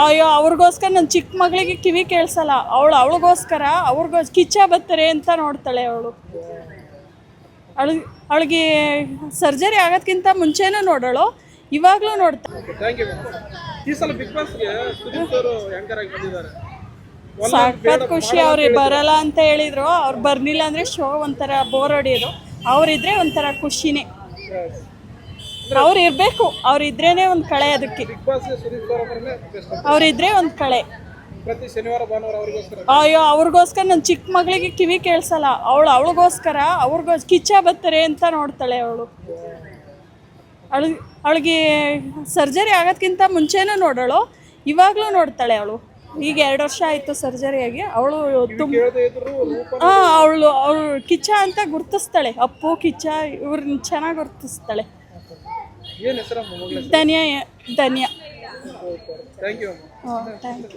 ಅಯ್ಯೋ ಅವ್ರಿಗೋಸ್ಕರ ನನ್ನ ಚಿಕ್ಕ ಮಗಳಿಗೆ ಕಿವಿ ಕೇಳಿಸಲ್ಲ. ಅವಳು ಅವಳಿಗೋಸ್ಕರ ಅವ್ರಿಗೋ ಕಿಚ್ಚ ಬತ್ತರೆ ಅಂತ ನೋಡ್ತಾಳೆ ಅವಳು. ಅವಳು ಅವಳಿಗೆ ಸರ್ಜರಿ ಆಗೋದ್ಕಿಂತ ಮುಂಚೆನೂ ನೋಡೋಳು ಇವಾಗಲೂ ನೋಡ್ತಾಳೆ ಸಖತ್ ಖುಷಿ ಅವ್ರಿಗೆ ಬರಲ್ಲ ಅಂತ ಹೇಳಿದ್ರು. ಅವ್ರು ಬರ್ಲಿಲ್ಲ ಅಂದ್ರೆ ಶೋ ಒಂಥರ ಬೋರ್ ಹೊಡಿಯೋದು. ಅವರಿದ್ರೆ ಒಂಥರ ಖುಷಿನೇ. ಅವ್ರು ಇರಬೇಕು ಅವ್ರಿದ್ರೇನೆ ಒಂದು ಕಳೆ ಅದಕ್ಕೆ. ಅವರು ಅವ್ರಿದ್ರೆ ಒಂದು ಕಳೆ. ಅಯ್ಯೋ ಅವ್ರಿಗೋಸ್ಕರ ನನ್ನ ಚಿಕ್ಕ ಮಗಳಿಗೆ ಕಿವಿ ಕೇಳಿಸಲ್ಲ. ಅವಳು ಅವಳಿಗೋಸ್ಕರ ಅವ್ರಿಗೋಸ್ ಕಿಚ್ಚ ಬರ್ತಾರೆ ಅಂತ ನೋಡ್ತಾಳೆ ಅವಳು. ಅವಳು ಅವಳಿಗೆ ಸರ್ಜರಿ ಆಗೋದ್ಕಿಂತ ಮುಂಚೆನೂ ನೋಡೋಳು ಇವಾಗಲೂ ನೋಡ್ತಾಳೆ ಅವಳು. ಈಗ ಎರಡು ವರ್ಷ ಆಯಿತು ಸರ್ಜರಿಯಾಗಿ ಅವಳು ತುಂಬ ಹಾಂ ಅವಳು ಅವಳು ಕಿಚ್ಚ ಅಂತ ಗುರ್ತಿಸ್ತಾಳೆ. ಅಪ್ಪು ಕಿಚ್ಚ ಇವ್ರನ್ನ ಚೆನ್ನಾಗಿ ಗುರ್ತಿಸ್ತಾಳೆ. ಏನ್ ಹೆಸರಮ್ಮ ಮಗಳ ಧನ್ಯ ಧನ್ಯ. ಥ್ಯಾಂಕ್ ಯು ಹಾಂ ಥ್ಯಾಂಕ್ ಯು